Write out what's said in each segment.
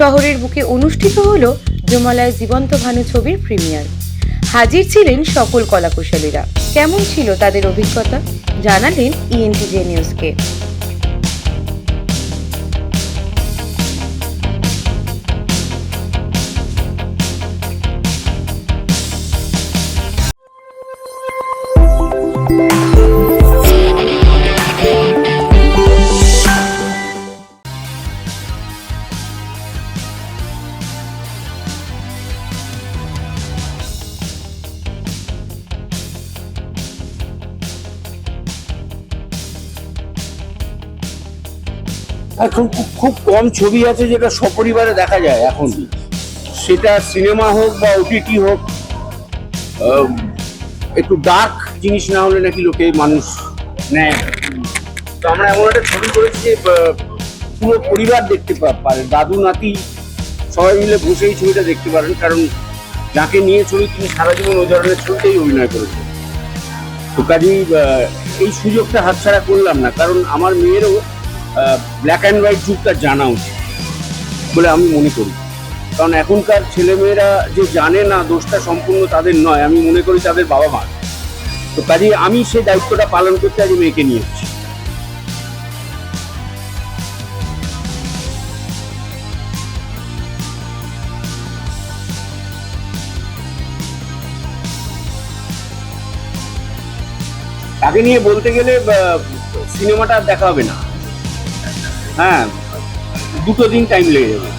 শহরের বুকে অনুষ্ঠিত হল জমালায় জীবন্ত ভানু ছবির প্রিমিয়ার। হাজির ছিলেন সকল কলাকুশলীরা। কেমন ছিল তাদের অভিজ্ঞতা? জানালেন E ইএনটিজে নিউজকে এখন খুব কম ছবি আছে যেটা সপরিবারে দেখা যায় এখন। সেটা সিনেমা হোক বা ওটিটি হোক একটু ডার্ক জিনিস না হলে নাকি লোকে মানুষ নেয়। তো আমরা এমন একটা ছবি করেছি যে পুরো পরিবার দেখতে পারে। দাদু, নাতি সবাই মিলে বসে এই ছবিটা দেখতে পারেন, কারণ যাকে নিয়ে ছবি তিনি সারা জীবন ওই ধরনের ছবিতেই অভিনয় করেছেন। তো কাজেই এই সুযোগটা হাতছাড়া করলাম না, কারণ আমার মেয়েরও ব্ল্যাক অ্যান্ড হোয়াইট যুগটা জানা উচিত বলে আমি মনে করি। কারণ এখনকার ছেলেমেয়েরা যে জানে না দোষটা সম্পূর্ণ তাদের নয়, আমি মনে করি তাদের বাবা মা তো কাজেই আমি সেই দায়িত্বটা পালন করতে আজ মেয়েকে নিয়ে এসেছি। তাকে নিয়ে বলতে গেলে সিনেমাটা দেখা হবে না। হ্যাঁ দুটো দিন টাইম লেগে যাবে।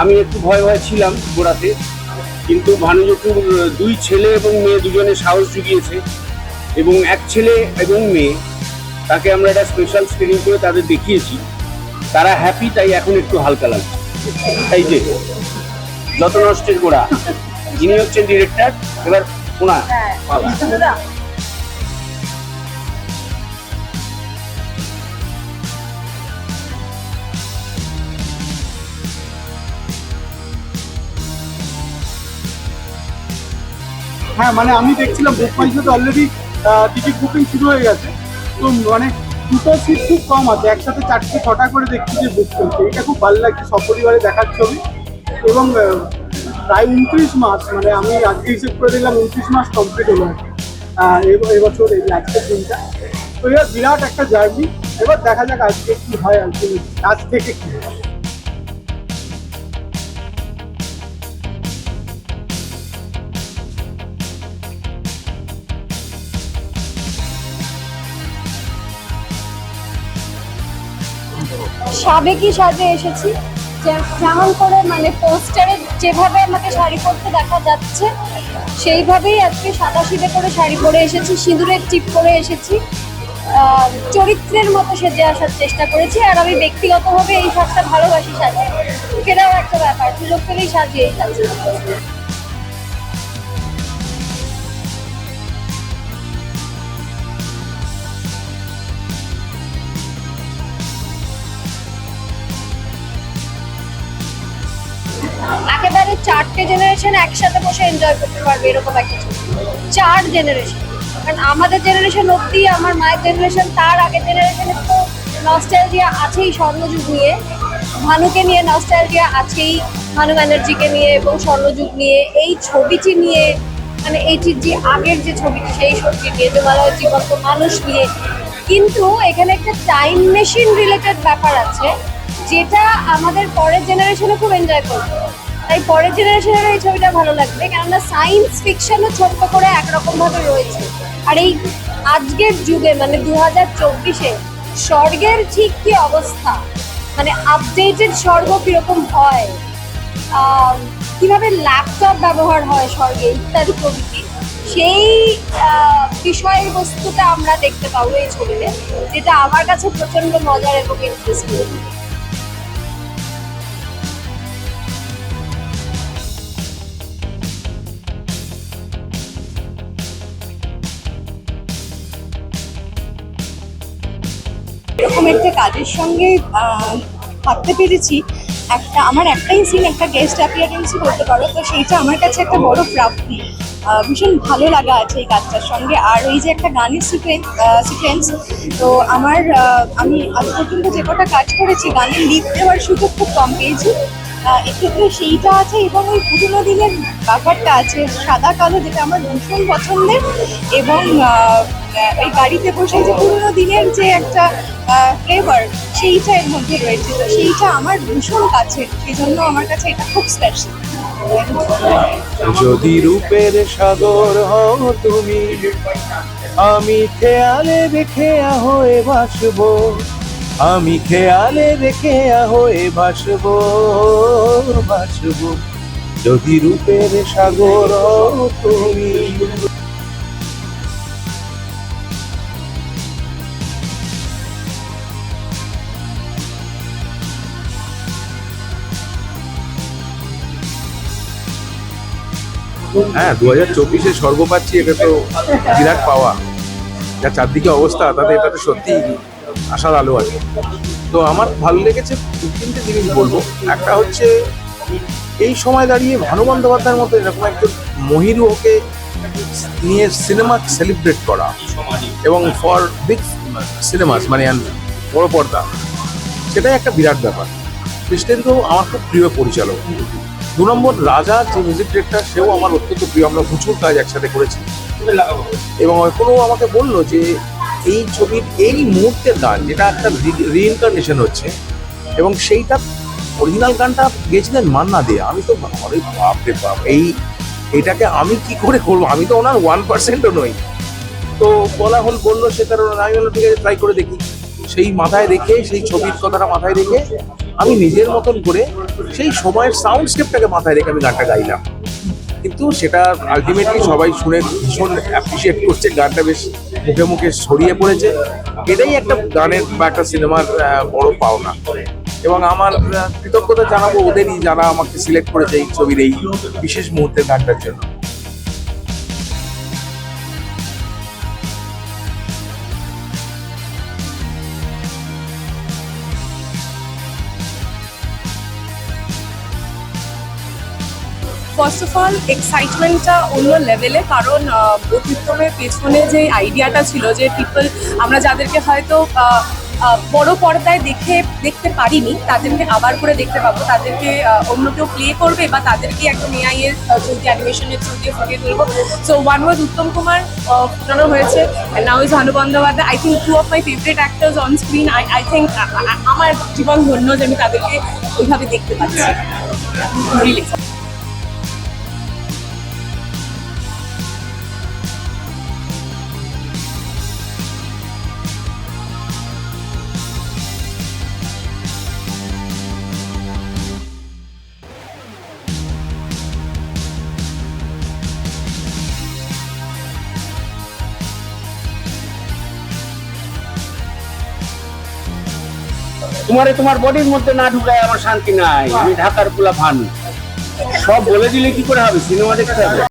আমি একটু ভয় ভয় ছিলাম গোড়াতে, কিন্তু ভানুজটুর দুই ছেলে এবং মেয়ে দুজনে সাহস জুগিয়েছে, এবং এক ছেলে এবং মেয়ে, তাকে আমরা একটা স্পেশাল স্ক্রিনিং করে তাদের দেখিয়েছি। তারা হ্যাপি তাই এখন একটু হালকা লাগছে। তাই যে যত নষ্টের গোড়া যিনি হচ্ছেন ডিরেক্টর এবার ওনা পালা। হ্যাঁ মানে আমি দেখছিলাম বুক মাই শোতে অলরেডি টিকিট বুকিং শুরু হয়ে গেছে। তো মানে দুটো সিট খুব কম আছে, একসাথে চারটে, ছটা করে দেখছি যে বুক করছে। এটা খুব ভালো লাগছে সপরিবারে দেখার ছবি। এবং প্রায় উনত্রিশ মাস মানে আমি আজকে হিসেব করে দিলাম উনত্রিশ মাস কমপ্লিট হলো আর এবছর এই আজকের দিনটা। তো এবার বিরাট একটা জার্নি এবার দেখা যাক আজকে কি হয় আজকে আজ থেকে কি হয় সাবেকি সাজে এসেছি? যেমন করে মানে পোস্টারে যেভাবে আমাকে শাড়ি পরতে দেখা যাচ্ছে, সেইভাবেই আজকে সাদা সিধে করে শাড়ি পরে এসেছি, সিঁদুরের টিপ করে এসেছি। চরিত্রের মতো সেজে আসার চেষ্টা করেছি, আর আমি ব্যক্তিগতভাবে এই সাজটা ভালোবাসি সাজে সেটাও একটা ব্যাপার সুযোগ পেলেই সাজিয়ে সাজি চারটে জেনারেশন একসাথে বসে এনজয় করতে পারবে, এরকম একটা ছবি। চার জেনারেশন কারণ আমাদের জেনারেশন অব্দি আমার মায়ের জেনারেশন তার আগের জেনারেশনে তো নস্টালজিয়া আছেই স্বর্ণযুগ নিয়ে। ভানুকে নিয়ে নস্টালজিয়া আছেই, ভানু ব্যানার্জিকে নিয়ে এবং স্বর্ণযুগ নিয়ে। এই ছবিটি নিয়ে মানে এইটির যে আগের যে ছবিটি, সেই ছবিটি নিয়ে জমালয় জীবন্ত মানুষ নিয়ে। কিন্তু এখানে একটা টাইম মেশিন রিলেটেড ব্যাপার আছে, যেটা আমাদের পরের জেনারেশনে খুব এনজয় করবে। তাই পরের জেনারেশনের এই ছবিটা ভালো লাগবে কেননা সায়েন্স ফিকশনও ছোট্ট করে একরকম ভাবে রয়েছে। আর এই আজকের যুগে মানে দু হাজার চব্বিশে স্বর্গের ঠিক কি অবস্থা? মানে আপডেটেড স্বর্গ কীরকম হয়? কীভাবে ল্যাপটপ ব্যবহার হয় স্বর্গে ইত্যাদি প্রভৃতি সেই আহ, বিষয়ের বস্তুটা আমরা দেখতে পাবো এই ছবিতে যেটা আমার কাছে প্রচণ্ড মজার এবং ইন্টারেস্টিং এরকম একটা কাজের সঙ্গে থাকতে পেরেছি। একটা, আমার একটাই সিন একটা গেস্ট অ্যাপিয়ারেন্সই করতে পারো, তো সেইটা আমার কাছে একটা বড় প্রাপ্তি। ভীষণ ভালো লাগা আছে এই কাজটার সঙ্গে। আর ওই যে একটা গানের সিকোয়েন্স সিকোয়েন্স তো আমার আমি আজ পর্যন্ত যে কটা কাজ করেছি, গানের লিপ দেওয়ার সুযোগ খুব কম পেয়েছি। এক্ষেত্রে সেইটা আছে এবং ওই পুরোনো দিনের ব্যাপারটা আছে, সাদা কালো, যেটা আমার ভীষণ পছন্দের। এবং এই গাড়িতে বসে যে পুরোনো দিনের যে একটা ফ্লেভার সেইটা এর মধ্যে রয়েছে। তো সেইটা আমার ভীষণ কাছে সেই জন্য আমার কাছে এটা খুব স্পেশাল যদি রূপের সাগর হও তুমি, আমি খেয়ালে রেখে হয়ে ভাসব আমি খেয়ালে রেখে হয়ে ভাসব ভাসব যদি রূপের সাগর হও তুমি হ্যাঁ দু হাজার চব্বিশে স্বর্গ পাচ্ছি, এটা তো বিরাট পাওয়া। যা চারদিকে অবস্থা, তাতে এটাতে সত্যি আশার আলো আছে। তো আমার ভালো লেগেছে দু তিনটে জিনিস বলব। একটা হচ্ছে, এই সময় দাঁড়িয়ে ভানু বন্দ্যোপাধ্যায়ের মতো এরকম একজন মহিরুহকে নিয়ে সিনেমা সেলিব্রেট করা এবং ফর বিগ সিনেমাস মানে বড় পর্দা, সেটাই একটা বিরাট ব্যাপার। কৃষ্ণেন্দ্র আমার খুব প্রিয় পরিচালক। দু নম্বর রাজা, যে মিউজিক ডিরেক্টর সেও আমার অত্যন্ত প্রিয়। আমরা প্রচুর কাজ একসাথে করেছি। এবং এখনও আমাকে বলল যে, এই ছবির এই মুহূর্তের গান, যেটা একটা রিইনকার্নেশন হচ্ছে, এবং সেইটা অরিজিনাল গানটা গেছিলেন মান্না দে। আমি তো, আরে বাপ রে বাপ, এই, এটাকে আমি কি করে করব? আমি তো ওনার ওয়ান পার্সেন্টও নই। তো বলা হল, বলল সে কারণে আমি বললাম, ঠিক আছে ট্রাই করে দেখি। সেই মাথায় রেখে, সেই ছবির কথাটা মাথায় রেখে আমি নিজের মতন করে সেই সময়ের সাউন্ড স্টেপটাকে মাথায় রেখে আমি গানটা গাইলাম কিন্তু সেটা আলটিমেটলি সবাই শুনে ভীষণ অ্যাপ্রিসিয়েট করছে, গানটা বেশ মুখে মুখে ছড়িয়ে পড়েছে। এটাই একটা গানের বা একটা সিনেমার বড় পাওনা। এবং আমার কৃতজ্ঞতা জানাব ওদেরই যারা আমাকে সিলেক্ট করেছে এই ছবির এই বিশেষ মুহূর্তের গানটার জন্য। ফার্স্ট অফ অল এক্সাইটমেন্টটা অন্য লেভেলে কারণ অতিক্রমের পেছনে যে আইডিয়াটা ছিল যে পিপল আমরা যাদেরকে হয়তো বড় পর্দায় দেখে, দেখতে পারিনি, তাদেরকে আবার করে দেখতে পাবো, তাদেরকে অন্য কেউ প্লে করবে বা তাদেরকে একদম এআই এর থ্রু দিয়ে অ্যানিমেশনের থ্রু দিয়ে ফুটিয়ে তুলবো। So one was Uttam Kumar ফুটানো হয়েছে now is Bhanu Bandyopadhyay I think two of my favourite actors on screen I I think আমার জীবন ধন্য যে আমি তাদেরকে ওইভাবে দেখতে পাচ্ছি। তোমারে তোমার বডির মধ্যে না ঢুকায় আমার শান্তি নাই। আমি ঢাকার পোলা ভান। সব বলে দিলে কি করে হবে? সিনেমা দেখতে হবে?